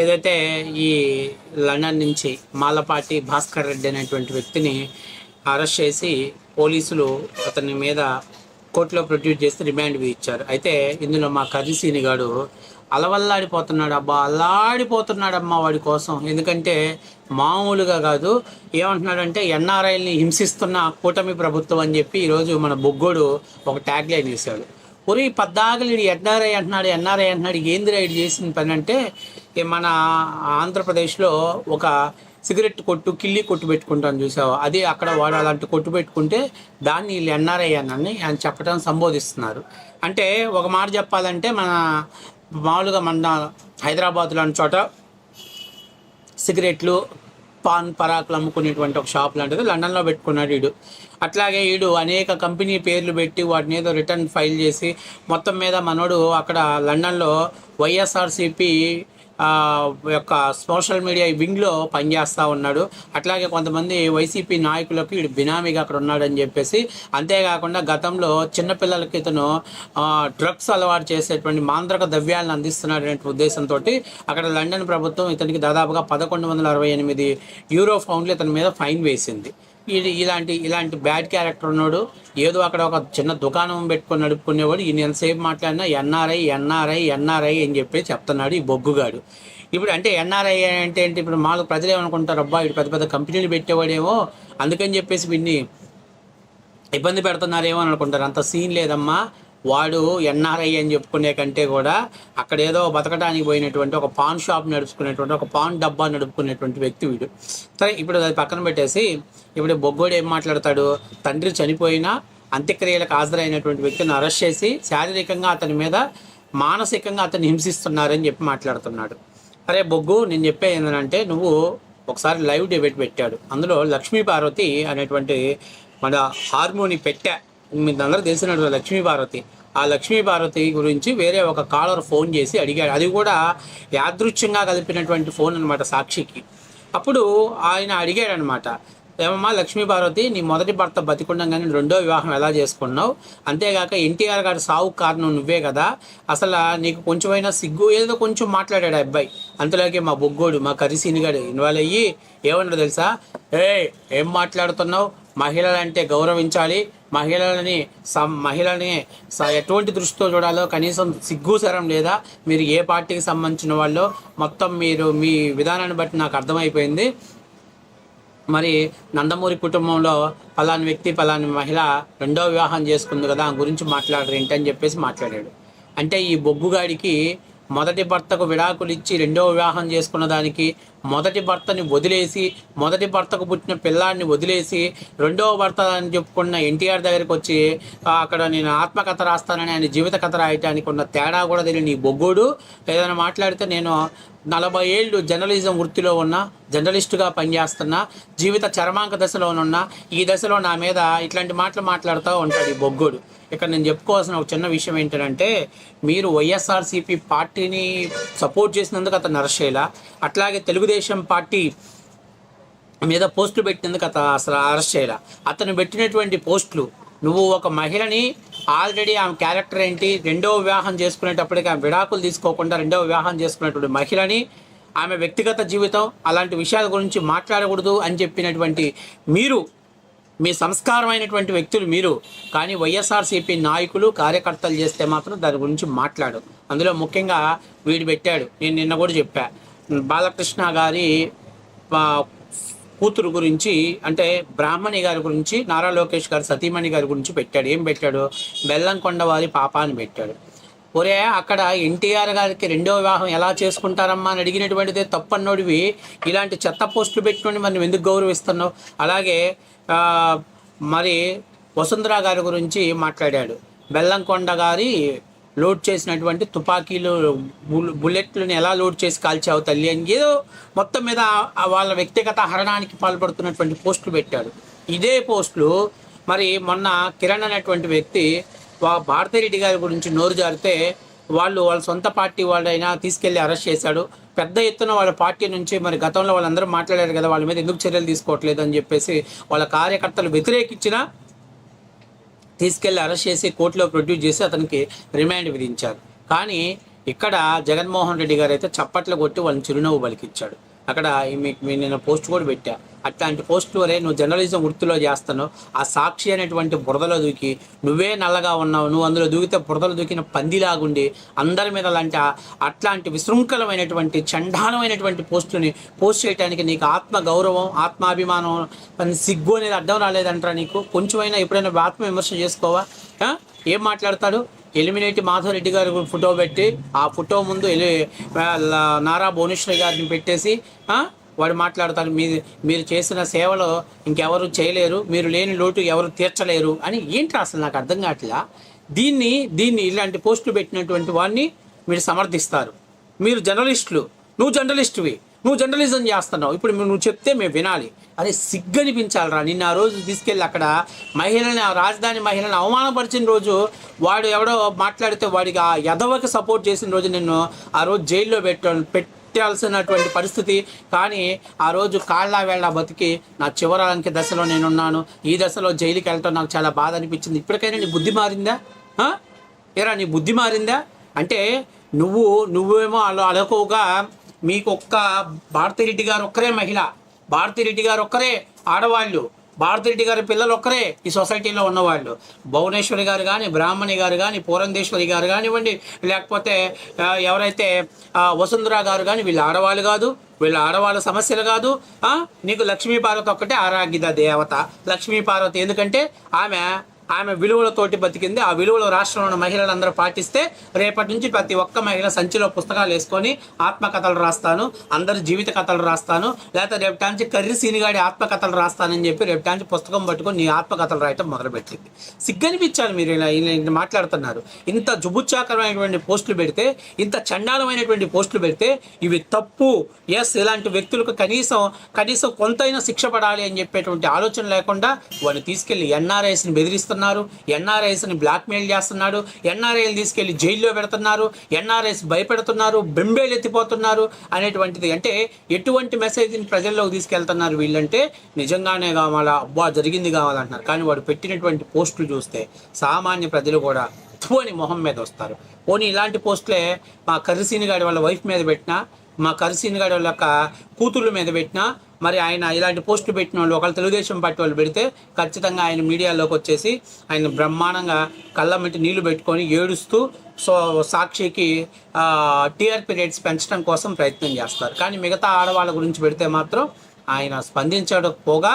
ఏదైతే ఈ లండన్ నుంచి మాలపాటి భాస్కర్ రెడ్డి అనేటువంటి వ్యక్తిని అరెస్ట్ చేసి పోలీసులు అతని మీద కోర్టులో ప్రొడ్యూస్ చేసి రిమాండ్ ఇచ్చారు. అయితే ఇందులో మా కర్రీసీని గాడు అలవల్లాడిపోతున్నాడు అబ్బా అల్లాడిపోతున్నాడమ్మా వాడి కోసం. ఎందుకంటే మామూలుగా కాదు ఏమంటున్నాడంటే ఎన్ఆర్ఐల్ని హింసిస్తున్న కూటమి ప్రభుత్వం అని చెప్పి ఈరోజు మన బొగ్గోడు ఒక ట్యాగ్ లైన్ వేశాడు. ఒరి పద్దాగలు ఎన్ఆర్ఐ అంటున్నాడు ఎన్ఆర్ఐ అంటున్నాడు ఏంది రైడ్ చేసిన పని అంటే మన ఆంధ్రప్రదేశ్లో ఒక సిగరెట్ కొట్టు కిల్లి కొట్టు పెట్టుకుంటాను చూసావా? అది అక్కడ వాడు అలాంటి కొట్టు పెట్టుకుంటే దాన్ని వీళ్ళు ఎన్ఆర్ఐ అని ఆయన చెప్పడం సంబోధిస్తున్నారు. అంటే ఒక మాట చెప్పాలంటే మన మామూలుగా మన హైదరాబాద్ లాంటి చోట సిగరెట్లు పాన్ పరాకులు అమ్ముకునేటువంటి ఒక షాప్ లాంటిది లండన్లో పెట్టుకున్నాడు వీడు. అట్లాగే వీడు అనేక కంపెనీ పేర్లు పెట్టి వాటిని ఏదో రిటర్న్ ఫైల్ చేసి మొత్తం మీద మనోడు అక్కడ లండన్లో వైఎస్ఆర్సిపి యొక్క సోషల్ మీడియా వింగ్లో పనిచేస్తూ ఉన్నాడు. అట్లాగే కొంతమంది వైసీపీ నాయకులకు వీడు బినామీగా అక్కడ ఉన్నాడని చెప్పేసి అంతేకాకుండా గతంలో చిన్నపిల్లలకి ఇతను డ్రగ్స్ అలవాటు చేసేటువంటి మాంత్రక ద్రవ్యాలను అందిస్తున్నాడు అనే ఉద్దేశంతో అక్కడ లండన్ ప్రభుత్వం ఇతనికి దాదాపుగా పదకొండు వందల అరవై ఎనిమిది యూరో ఫౌండ్లు ఇతని మీద ఫైన్ వేసింది. ఇది ఇలాంటి ఇలాంటి బ్యాడ్ క్యారెక్టర్ ఉన్నాడు. ఏదో అక్కడ ఒక చిన్న దుకాణం పెట్టుకొని నడుపుకునేవాడు. ఈయన ఎంతసేపు మాట్లాడినా ఎన్ఆర్ఐ ఎన్ఆర్ఐ ఎన్ఆర్ఐ అని చెప్పి చెప్తున్నాడు ఈ బొగ్గుగాడు. ఇప్పుడు అంటే ఎన్ఆర్ఐ అంటే ఏంటి? ఇప్పుడు మాకు ప్రజలు ఏమనుకుంటారు? అబ్బా ఇటు పెద్ద పెద్ద కంపెనీలు పెట్టేవాడేమో అందుకని చెప్పేసి వీడిని ఇబ్బంది పెడుతున్నారేమో అని అనుకుంటారు. అంత సీన్ లేదమ్మా. వాడు ఎన్ఆర్ఐ అని చెప్పుకునే కంటే కూడా అక్కడ ఏదో బతకడానికి పోయినటువంటి ఒక పాన్ షాప్ నడుపుకునేటువంటి ఒక పాన్ డబ్బా నడుపుకునేటువంటి వ్యక్తి వీడు. సరే ఇప్పుడు అది పక్కన పెట్టేసి ఇప్పుడు బొగ్గోడు ఏం మాట్లాడతాడు? తండ్రి చనిపోయినా అంత్యక్రియలకు హాజరైనటువంటి వ్యక్తిని అరెస్ట్ చేసి శారీరకంగా అతని మీద మానసికంగా అతన్ని హింసిస్తున్నారని చెప్పి మాట్లాడుతున్నాడు. అరే బొగ్గు నేను చెప్పే ఏంటంటే నువ్వు ఒకసారి లైవ్ డిబేట్ పెట్టాడు. అందులో లక్ష్మీ పార్వతి అనేటువంటి మన హార్మోని పెట్టా. మీకు అందరూ తెలిసినట్టు లక్ష్మీ పార్వతి. ఆ లక్ష్మీభారతి గురించి వేరే ఒక కాలర్ ఫోన్ చేసి అడిగాడు. అది కూడా యాదృచ్ఛంగా కలిపినటువంటి ఫోన్ అనమాట సాక్షికి. అప్పుడు ఆయన అడిగాడు అనమాట ఏమమ్మా లక్ష్మీభారతి నీ మొదటి భర్త బతికుండగానే రెండో వివాహం ఎలా చేసుకున్నావు? అంతేగాక ఎన్టీఆర్ గారి సావు కారణం నువ్వే కదా. అసలు నీకు కొంచెమైనా సిగ్గు ఏదో కొంచెం మాట్లాడాడు ఆ అబ్బాయి. అంతలోకి మా బొగ్గోడు మా కరిసీని గారు ఇన్వాల్వ్ అయ్యి ఏమన్నా తెలుసా? ఏ ఏం మాట్లాడుతున్నావు? మహిళలంటే గౌరవించాలి. మహిళలని సం మహిళని స- ఎటువంటి దృష్టితో చూడాలో కనీసం సిగ్గు సరం లేదా మీరు ఏ పార్టీకి సంబంధించిన వాళ్ళు మొత్తం మీరు మీ విధానాన్ని బట్టి నాకు అర్థమైపోయింది. మరి నందమూరి కుటుంబంలో పలాని వ్యక్తి పలాని మహిళ రెండో వివాహం చేసుకుంది కదా ఆ గురించి మాట్లాడరు ఏంటని చెప్పేసి మాట్లాడాడు. అంటే ఈ బొగ్గుగాడికి మొదటి భర్తకు విడాకులు ఇచ్చి రెండో వివాహం చేసుకున్న దానికి మొదటి భర్తని వదిలేసి మొదటి భర్తకు పుట్టిన పిల్లాడిని వదిలేసి రెండవ భర్త అని చెప్పుకున్న ఎన్టీఆర్ దగ్గరికి వచ్చి అక్కడ నేను ఆత్మకథ రాస్తానని ఆయన జీవిత కథ రాయటానికి ఉన్న తేడా కూడా తెలియని ఈ బొగ్గుడు. ఏదైనా మాట్లాడితే నేను నలభై ఏళ్ళు జర్నలిజం వృత్తిలో ఉన్న జర్నలిస్టుగా పనిచేస్తున్నా జీవిత చరమాంక దశలోనున్న ఈ దశలో నా మీద ఇట్లాంటి మాటలు మాట్లాడుతూ ఉంటాడు ఈ బొగ్గుడు. ఇక్కడ నేను చెప్పుకోవాల్సిన ఒక చిన్న విషయం ఏంటంటే మీరు వైఎస్ఆర్సీపీ పార్టీని సపోర్ట్ చేసినందుకు అతను అరెస్ట్ అట్లాగే తెలుగుదేశం పార్టీ మీద పోస్టులు పెట్టినందుకు అతను అసలు అరెస్ట్ చేయాల. అతను పెట్టినటువంటి పోస్టులు నువ్వు ఒక మహిళని ఆల్రెడీ ఆమె క్యారెక్టర్ ఏంటి రెండవ వివాహం చేసుకునేటప్పటికి ఆమె విడాకులు తీసుకోకుండా రెండవ వివాహం చేసుకునేటువంటి మహిళని ఆమె వ్యక్తిగత జీవితం అలాంటి విషయాల గురించి మాట్లాడకూడదు అని చెప్పినటువంటి మీరు మీ సంస్కారమైనటువంటి వ్యక్తులు మీరు కానీ వైఎస్ఆర్సీపీ నాయకులు కార్యకర్తలు చేస్తే మాత్రం దాని గురించి మాట్లాడు. అందులో ముఖ్యంగా వీడు పెట్టాడు నేను నిన్న కూడా చెప్పాను బాలకృష్ణ గారి కూతురు గురించి అంటే బ్రాహ్మణి గారి గురించి నారా లోకేష్ గారు సతీమణి గారి గురించి పెట్టాడు. ఏం పెట్టాడు? బెల్లంకొండ వారి పాప అని పెట్టాడు. ఒరే అక్కడ ఎన్టీఆర్ గారికి రెండో వివాహం ఎలా చేసుకుంటారమ్మా అని అడిగినటువంటిదే తప్పన్నోడివి. ఇలాంటి చెత్త పోస్టులు పెట్టుకొని మనం ఎందుకు గౌరవిస్తున్నావు? అలాగే మరి వసుంధర గారి గురించి మాట్లాడాడు. బెల్లంకొండ గారి లోడ్ చేసినటువంటి తుపాకీలు బుల్లెట్లను ఎలా లోడ్ చేసి కాల్చావు తల్లి అని ఏదో మొత్తం మీద వాళ్ళ వ్యక్తిగత హరణానికి పాల్పడుతున్నటువంటి పోస్టులు పెట్టాడు. ఇదే పోస్టులు మరి మొన్న కిరణ్ అనేటువంటి వ్యక్తి వా- భారతిరెడ్డి గారి గురించి నోరు జారితే వాళ్ళు వాళ్ళ సొంత పార్టీ వాళ్ళైనా తీసుకెళ్ళి అరెస్ట్ చేశాడు. పెద్ద ఎత్తున వాళ్ళ పార్టీ నుంచి మరి గతంలో వాళ్ళందరూ మాట్లాడారు కదా వాళ్ళ మీద ఎందుకు చర్యలు తీసుకోవట్లేదు అని చెప్పేసి వాళ్ళ కార్యకర్తలు వ్యతిరేకించినా తీసుకెళ్ళి అరెస్ట్ చేసి కోర్టులో ప్రొడ్యూస్ చేసి అతనికి రిమాండ్ విధించారు. కానీ ఇక్కడ జగన్మోహన్ రెడ్డి గారు అయితే చప్పట్లు కొట్టి వాళ్ళని చిరునవ్వు పలికిచ్చాడు. అక్కడ మీకు నేను పోస్ట్ కూడా పెట్టా. అట్లాంటి పోస్టులు వరే నువ్వు జర్నలిజం వృత్తిలో చేస్తాను ఆ సాక్షి అనేటువంటి బురదలో దూకి నువ్వే నల్లగా ఉన్నావు నువ్వు అందులో దూకితే బురదలో దూకిన పందిలాగుండి అందరి మీద లాంటి అట్లాంటి విశృంఖలమైనటువంటి చండాలమైనటువంటి పోస్టుని పోస్ట్ చేయడానికి నీకు ఆత్మ గౌరవం ఆత్మాభిమానం సిగ్గు అనేది అడ్డం రాలేదంటారా నీకు. కొంచెమైనా ఎప్పుడైనా ఆత్మ విమర్శ చేసుకోవా ఏం మాట్లాడతాడు? ఎలిమినేటి మాధవరెడ్డి గారి ఫోటో పెట్టి ఆ ఫోటో ముందు ఎలి నారా భువనేశ్వరి గారిని పెట్టేసి వాడు మాట్లాడతాడు మీ మీరు చేసిన సేవలు ఇంకెవరు చేయలేరు మీరు లేని లోటు ఎవరు తీర్చలేరు అని ఏంటి అసలు నాకు అర్థం కావట్లా? దీన్ని దీన్ని ఇలాంటి పోస్టులు పెట్టినటువంటి వాడిని మీరు సమర్థిస్తారు. మీరు జర్నలిస్టులు. నువ్వు జర్నలిస్టువి. నువ్వు జర్నలిజం చేస్తున్నావు. ఇప్పుడు నువ్వు చెప్తే మేము వినాలి. అదే సిగ్గనిపించాలిరా. నిన్న ఆ రోజు తీసుకెళ్ళి అక్కడ మహిళని రాజధాని మహిళని అవమానపరిచిన రోజు వాడు ఎవడో మాట్లాడితే వాడికి ఆ యదవకి సపోర్ట్ చేసిన రోజు నిన్ను ఆ రోజు జైల్లో పెట్ట పెట్టాల్సినటువంటి పరిస్థితి. కానీ ఆ రోజు కాళ్ళ వేళ్ళ బతికి నా చివరానికి దశలో నేనున్నాను. ఈ దశలో జైలుకి వెళ్ళటం నాకు చాలా బాధ అనిపించింది. ఇప్పటికైనా నీ బుద్ధి మారిందా? ఏరా నీ బుద్ధి మారిందా? అంటే నువ్వు నువ్వేమో అలా అలకువగా మీకు ఒక్క భారతిరెడ్డి గారు ఒక్కరే మహిళ. భారతిరెడ్డి గారు ఒక్కరే ఆడవాళ్ళు. భారతిరెడ్డి గారి పిల్లలు ఒక్కరే ఈ సొసైటీలో ఉన్నవాళ్ళు. భువనేశ్వరి గారు కానీ బ్రాహ్మణి గారు కానీ పూరంధేశ్వరి గారు కానివ్వండి లేకపోతే ఎవరైతే వసుంధరా వసుంధర గారు కానీ వీళ్ళు ఆడవాళ్ళు కాదు వీళ్ళ ఆడవాళ్ళ సమస్యలు కాదు నీకు లక్ష్మీపార్వతి ఒక్కటే ఆరాగ్యత దేవత. లక్ష్మీపార్వతి ఎందుకంటే ఆమె ఆమె విలువలతోటి బతికింది. ఆ విలువలు రాష్ట్రంలో ఉన్న మహిళలందరూ పాటిస్తే రేపటి నుంచి ప్రతి ఒక్క మహిళ సంచిలో పుస్తకాలు వేసుకొని ఆత్మకథలు రాస్తాను. అందరి జీవిత కథలు రాస్తాను. లేకపోతే రేపు నుంచి కర్రీ సీనిగాడి ఆత్మకథలు రాస్తానని చెప్పి రేపటాంచి నుంచి పుస్తకం పట్టుకొని నీ ఆత్మకథలు రాయటం మొదలుపెట్టింది. సిగ్గనిపించాలి మీరు ఇలా ఇలా మాట్లాడుతున్నారు. ఇంత జుబుచ్చాకరమైనటువంటి పోస్టులు పెడితే ఇంత చండాలమైనటువంటి పోస్టులు పెడితే ఇవి తప్పు. ఎస్ ఇలాంటి వ్యక్తులకు కనీసం కనీసం కొంతైనా శిక్ష పడాలి అని చెప్పేటువంటి ఆలోచన లేకుండా వాడిని తీసుకెళ్ళి ఎన్ఆర్ఐస్ని చేస్తున్నారు. ఎన్ఆర్ఐస్ని బ్లాక్మెయిల్ చేస్తున్నాడు. ఎన్ఆర్ఐలు తీసుకెళ్ళి జైల్లో పెడుతున్నారు. ఎన్ఆర్ఐస్ భయపెడుతున్నారు. బెంబేలు ఎత్తిపోతున్నారు అనేటువంటిది. అంటే ఎటువంటి మెసేజ్ని ప్రజల్లోకి తీసుకెళ్తున్నారు వీళ్ళంటే నిజంగానే కావాలా? అబ్బా జరిగింది కావాలంటున్నారు. కానీ వాడు పెట్టినటువంటి పోస్టులు చూస్తే సామాన్య ప్రజలు కూడా థు అని మొహం మీద వస్తారు. పోనీ ఇలాంటి పోస్టులే మా కరిసీని గాడి వాళ్ళ వైఫ్ మీద పెట్టినా మా కరిసీని గాడి వాళ్ళ కూతుళ్ళ కూతుర్ల మీద పెట్టినా మరి ఆయన ఇలాంటి పోస్టులు పెట్టిన వాళ్ళు ఒకళ్ళు తెలుగుదేశం పార్టీ వాళ్ళు పెడితే ఖచ్చితంగా ఆయన మీడియాలోకి వచ్చేసి ఆయన బ్రహ్మాండంగా కళ్ళమిటి నీళ్ళు పెట్టుకొని ఏడుస్తూ సో సాక్షికి టీఆర్పీ రేట్స్ పెంచడం కోసం ప్రయత్నం చేస్తారు. కానీ మిగతా ఆడవాళ్ళ గురించి పెడితే మాత్రం ఆయన స్పందించడం పోగా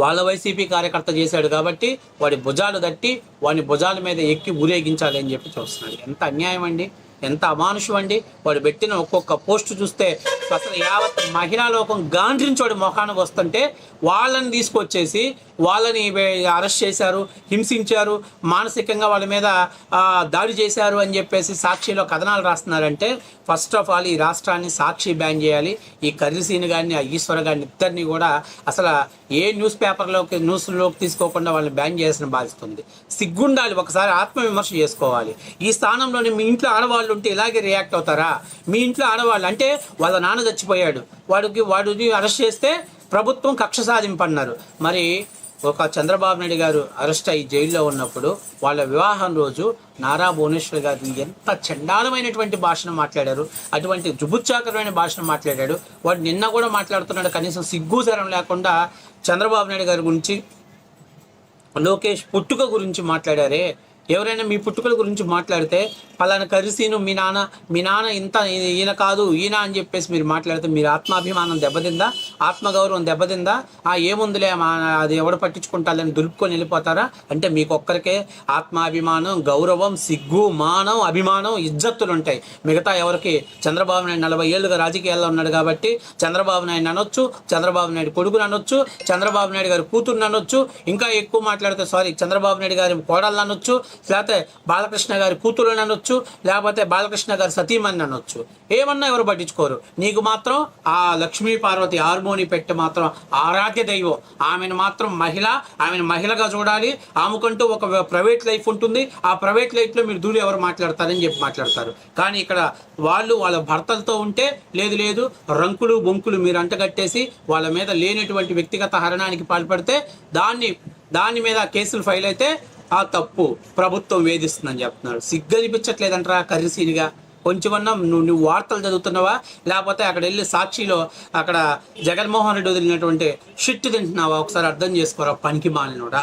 వాళ్ళ వైసీపీ కార్యకర్త చేశాడు కాబట్టి వాడి భుజాలు తట్టి వాడి భుజాల మీద ఎక్కి ఊరేగించాలి అని చెప్పి చూస్తున్నాడు. ఎంత అన్యాయం అండి. ఎంత అమానుషం అండి వాడు పెట్టిన ఒక్కొక్క పోస్ట్ చూస్తే అసలు యావత్ మహిళా లోకం గాండ్రించోడి మొఖానికి వస్తుంటే వాళ్ళని తీసుకొచ్చేసి వాళ్ళని అరెస్ట్ చేశారు హింసించారు మానసికంగా వాళ్ళ మీద దాడి చేశారు అని చెప్పేసి సాక్షిలో కథనాలు రాస్తున్నారంటే ఫస్ట్ ఆఫ్ ఆల్ ఈ రాష్ట్రాన్ని సాక్షి బ్యాన్ చేయాలి. ఈ కర్రీసీని కానీ ఆ ఈశ్వర గారిని ఇద్దరిని కూడా అసలు ఏ న్యూస్ పేపర్లోకి న్యూస్లోకి తీసుకోకుండా వాళ్ళని బ్యాన్ చేయాల్సిన బాధిస్తుంది సిగ్గుండాలి ఒకసారి ఆత్మవిమర్శ చేసుకోవాలి. ఈ స్థానంలోని మీ ఇంట్లో ఆడవాళ్ళు ఉంటే ఇలాగే రియాక్ట్ అవుతారా? మీ ఇంట్లో ఆడవాళ్ళు అంటే వాళ్ళ నాన్న చచ్చిపోయాడు. వాడికి వాడిని అరెస్ట్ చేస్తే ప్రభుత్వం కక్ష సాధింపు అన్నారు మరి ఒక చంద్రబాబు నాయుడు గారు అరెస్ట్ అయ్యి జైల్లో ఉన్నప్పుడు వాళ్ళ వివాహం రోజు నారా భువనేశ్వర్ గారు ఎంత చండాలమైనటువంటి భాషను మాట్లాడారు అటువంటి జుబుచ్చాకరమైన భాషను మాట్లాడాడు. వాడు నిన్న కూడా మాట్లాడుతున్నాడు కనీసం సిగ్గుసరం లేకుండా చంద్రబాబు నాయుడు గారి గురించి లోకేష్ పుట్టుక గురించి మాట్లాడారే. ఎవరైనా మీ పుట్టుకల గురించి మాట్లాడితే పలానా కరిసీను మీ నాన్న మీ నాన్న ఇంత ఈయన కాదు ఈయన అని చెప్పేసి మీరు మాట్లాడితే మీరు ఆత్మాభిమానం దెబ్బతిందా? ఆత్మగౌరవం దెబ్బతిందా? ఆ ఏముందిలే మా అది ఎవడు పట్టించుకుంటాలని దులుపుకొని వెళ్ళిపోతారా? అంటే మీకు ఒక్కరికే ఆత్మాభిమానం గౌరవం సిగ్గు మానం అభిమానం ఇజ్జత్తులు ఉంటాయి మిగతా ఎవరికి? చంద్రబాబు నాయుడు నలభై ఏళ్ళుగా రాజకీయాల్లో ఉన్నాడు కాబట్టి చంద్రబాబు నాయుడు అనొచ్చు చంద్రబాబు నాయుడు కొడుకుని అనొచ్చు చంద్రబాబు నాయుడు గారి కూతురుని అనొచ్చు ఇంకా ఎక్కువ మాట్లాడితే సారీ చంద్రబాబు నాయుడు గారి కోడళ్ళు అనొచ్చు లేకపోతే బాలకృష్ణ గారి కూతురుని అనొచ్చు లేకపోతే బాలకృష్ణ గారి సతీమణి అనొచ్చు. ఏమన్నా ఎవరు పట్టించుకోరు. నీకు మాత్రం ఆ లక్ష్మీ పార్వతి హార్మోని పెట్టి మాత్రం ఆరాధ్య దైవం. ఆమెను మాత్రం మహిళ ఆమెను మహిళగా చూడాలి. ఆమెకంటూ ఒక ప్రైవేట్ లైఫ్ ఉంటుంది. ఆ ప్రైవేట్ లైఫ్లో మీరు దూరు ఎవరు మాట్లాడతారని చెప్పి మాట్లాడతారు. కానీ ఇక్కడ వాళ్ళు వాళ్ళ భర్తలతో ఉంటే లేదు లేదు రంకులు బొంకులు మీరు అంటగట్టేసి వాళ్ళ మీద లేనటువంటి వ్యక్తిగత హరణానికి పాల్పడితే దాన్ని దాని మీద కేసులు ఫైల్ అయితే ఆ తప్పు ప్రభుత్వం వేధిస్తుందని చెప్తున్నాడు సిగ్గనిపించట్లేదంటారా కర్రీసీనిగా. కొంచెమన్నా నువ్వు నువ్వు వార్తలు చదువుతున్నావా? లేకపోతే అక్కడ వెళ్ళి సాక్షిలో అక్కడ జగన్మోహన్ రెడ్డి వదిలినటువంటి షిట్ తింటున్నావా? ఒకసారి అర్థం చేసుకోరా పనికి మాలినోడా?